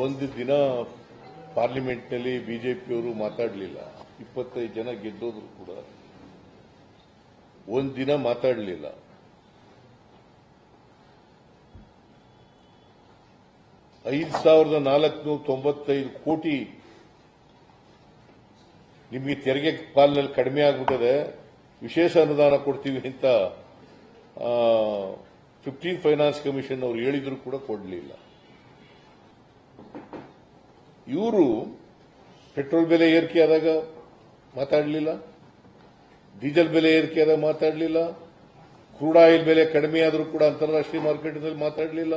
ಒಂದು ದಿನ ಪಾರ್ಲಿಮೆಂಟ್ನಲ್ಲಿ ಬಿಜೆಪಿಯವರು ಮಾತಾಡಲಿಲ್ಲ. ಇಪ್ಪತ್ತೈದು ಜನ ಗೆದ್ದೋದ್ರು ಕೂಡ ಒಂದು ದಿನ ಮಾತಾಡಲಿಲ್ಲ. ಐದು ಸಾವಿರದ ನಾಲ್ಕುನೂರ ತೊಂಬತ್ತೈದು ಕೋಟಿ ನಿಮಗೆ ತೆರಿಗೆ ಪಾಲಿನಲ್ಲಿ ಕಡಿಮೆ ಆಗ್ಬಿಟ್ಟದೆ, ವಿಶೇಷ ಅನುದಾನ ಕೊಡ್ತೀವಿ ಅಂತ ಫಿಫ್ಟೀನ್ ಫೈನಾನ್ಸ್ ಕಮಿಷನ್ ಅವರು ಹೇಳಿದ್ರು ಕೂಡ ಕೊಡಲಿಲ್ಲ. ಇವರು ಪೆಟ್ರೋಲ್ ಬೆಲೆ ಏರಿಕೆ ಆದಾಗ ಮಾತಾಡಲಿಲ್ಲ, ಡೀಸೆಲ್ ಬೆಲೆ ಏರಿಕೆ ಆದಾಗ ಮಾತಾಡಲಿಲ್ಲ, ಕ್ರೂಡ್ ಆಯಿಲ್ ಬೆಲೆ ಕಡಿಮೆ ಆದರೂ ಕೂಡ ಅಂತಾರಾಷ್ಟ್ರೀಯ ಮಾರ್ಕೆಟ್ನಲ್ಲಿ ಮಾತಾಡಲಿಲ್ಲ.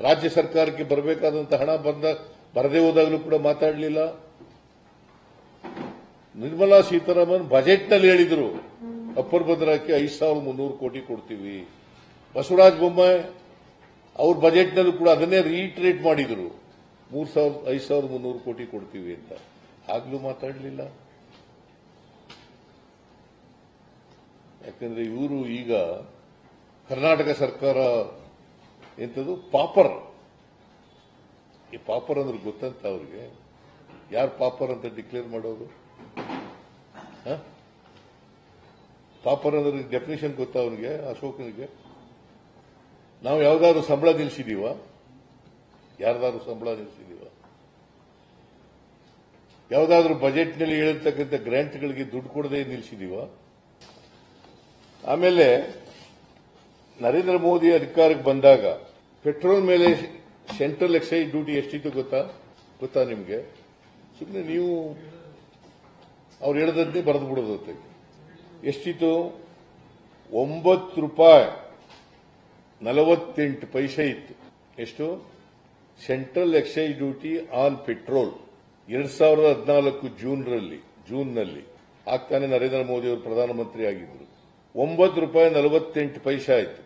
ರಾಜ್ಯ ಸರ್ಕಾರಕ್ಕೆ ಬರಬೇಕಾದಂತಹ ಹಣ ಬಂದ, ಬರದೇ ಹೋದಾಗಲೂ ಕೂಡ ಮಾತಾಡಲಿಲ್ಲ. ನಿರ್ಮಲಾ ಸೀತಾರಾಮನ್ ಬಜೆಟ್ನಲ್ಲಿ ಹೇಳಿದ್ರು, ಅಪ್ಪರ್ ಭದ್ರಾಕ್ಕೆ ಐದು ಸಾವಿರದ ಮುನ್ನೂರು ಕೋಟಿ ಕೊಡ್ತೀವಿ. ಬಸವರಾಜ ಬೊಮ್ಮಾಯಿ ಅವ್ರ ಬಜೆಟ್ನಲ್ಲೂ ಕೂಡ ಅದನ್ನೇ ರೀಟ್ರೇಟ್ ಮಾಡಿದ್ರು. ಮೂರ್ ಸಾವಿರದ ಐದು ಸಾವಿರದ ಮುನ್ನೂರು ಕೋಟಿ ಕೊಡ್ತೀವಿ ಅಂತ. ಆಗ್ಲೂ ಮಾತಾಡಲಿಲ್ಲ. ಯಾಕಂದ್ರೆ ಇವರು ಈಗ ಕರ್ನಾಟಕ ಸರ್ಕಾರ ಎಂಥದ್ದು ಪಾಪರ್. ಈ ಪಾಪರ್ ಅಂದ್ರೆ ಗೊತ್ತಂತ ಅವ್ರಿಗೆ. ಯಾರು ಪಾಪರ್ ಅಂತ ಡಿಕ್ಲೇರ್ ಮಾಡೋದು? ಹ? ಪಾಪರ್ ಅಂದ್ರೆ ಡೆಫಿನೇಷನ್ ಗೊತ್ತಾ ಅವನಿಗೆ ಅಶೋಕನಿಗೆ? ನಾವು ಯಾವ್ದಾದ್ರು ಸಂಬಳ ನಿಲ್ಸಿದೀವ? ಯಾರ್ದಾದ್ರು ಸಂಬಳ ನಿಲ್ಲಿಸಿದೀವ ಯಾವುದಾದ್ರೂ ಬಜೆಟ್ನಲ್ಲಿ ಹೇಳಿರ್ತಕ್ಕಂಥ ಗ್ರಾಂಟ್ಗಳಿಗೆ ದುಡ್ಡು ಕೊಡದೆ ನಿಲ್ಲಿಸಿದೀವ ಆಮೇಲೆ ನರೇಂದ್ರ ಮೋದಿ ಅಧಿಕಾರಕ್ಕೆ ಬಂದಾಗ ಪೆಟ್ರೋಲ್ ಮೇಲೆ ಸೆಂಟ್ರಲ್ ಎಕ್ಸೈಸ್ ಡ್ಯೂಟಿ ಎಷ್ಟಿತ್ತು ಗೊತ್ತಾ? ಗೊತ್ತಾ ನಿಮಗೆ? ಸುಮ್ಮನೆ ನೀವು ಅವ್ರು ಹೇಳದಂತೆ ಬರೆದು ಬಿಡೋದು ಹೊತ್ತಿಗೆ. ಎಷ್ಟಿತ್ತು? ಒಂಬತ್ತು ರೂಪಾಯಿ ನಲವತ್ತೆಂಟು ಪೈಸೆ ಇತ್ತು. ಎಷ್ಟು? Central excise duty on petrol ಎರಡ್ ಸಾವಿರದ ಹದಿನಾಲ್ಕು ಜೂನ್ರಲ್ಲಿ ಜೂನ್ನಲ್ಲಿ ಆಗ್ತಾನೆ ನರೇಂದ್ರ ಮೋದಿ ಅವರು ಪ್ರಧಾನಮಂತ್ರಿ ಆಗಿದ್ದರು ಒಂಬತ್ತು ರೂಪಾಯಿ ನಲವತ್ತೆಂಟು ಪೈಸೆ ಆಯಿತು.